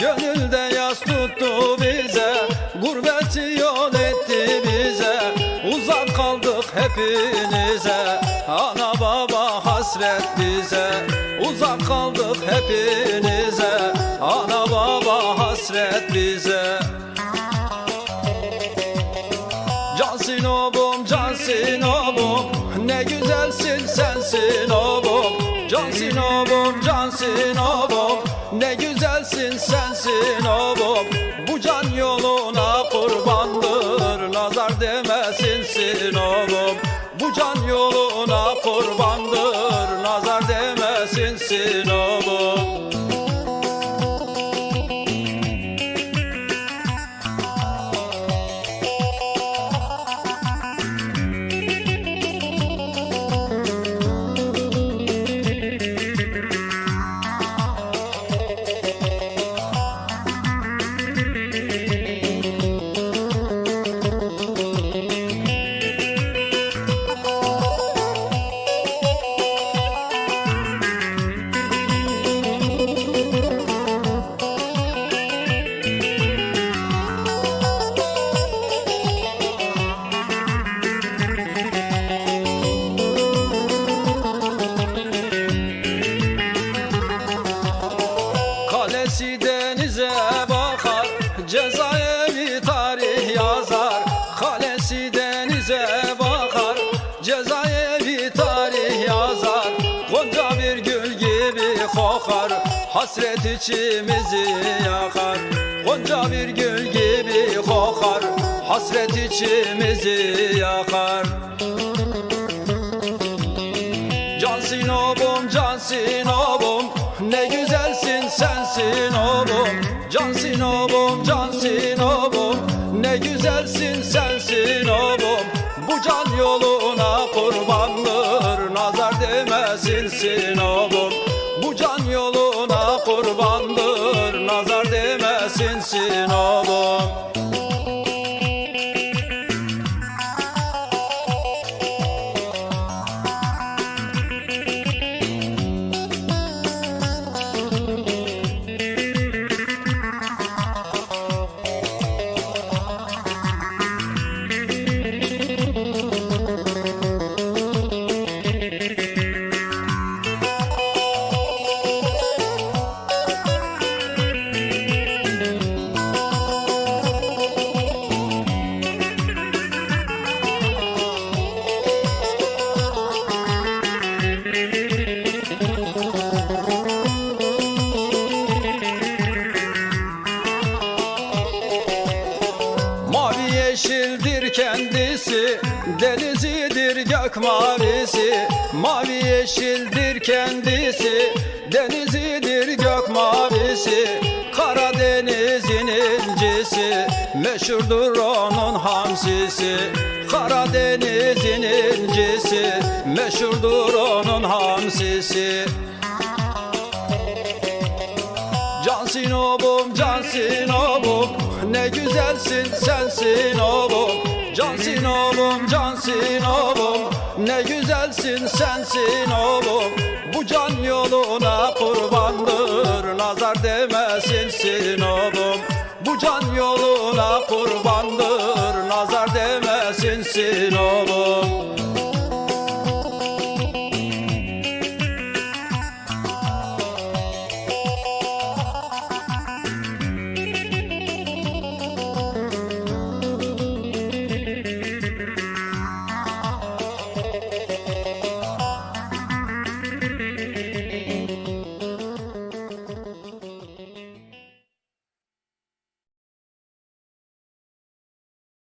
Gönülde yas tuttu bize Gurbeti yol etti bize. Uzak kaldık hepinize Ana baba hasret bize. Uzak kaldık hepinize Ana baba hasret bize. Can Sinop'um, Can Sinop'um Ne güzelsin sen Sinop'um Can Sinop'um, Can Sinop'um Ne güzelsin sen Sinop'um Bu can yoluna kurbandır. Nazar demesin Sinop'um Bu can yoluna kurbandır. Nazar demesin Sinop'um denize bakar Cezaevi tarih yazar. Kalesi denize bakar Cezaevi tarih yazar. Gonca bir gül gibi kokar Hasret içimizi yakar. Gonca bir gül gibi kokar Hasret içimizi yakar. Can Sinop'um, Can Sinop'um Ne güzelsin sen Sinop'um Can Sinop'um, Can Sinop'um Ne güzelsin sen Sinop'um Bu can yoluna kurbandır Nazar demesin Sinop'um Bu can yoluna kurbandır Nazar demesin Sinop'um kendisi Denizidir gök mavisi. Mavi yeşildir kendisi Denizidir gök mavisi. Karadeniz'in incisi Meşhurdur onun hamsisi. Karadeniz'in incisi Meşhurdur onun hamsisi. Can Sinop'um, Can Sinop'um Ne güzelsin sen Sinop'um Cansın oğlum, cansın oğlum. Ne güzelsin sensin oğlum. Bu can yoluna kurbandır. Nazar demesinsin oğlum. Bu can yoluna kurbandır. Nazar demesinsin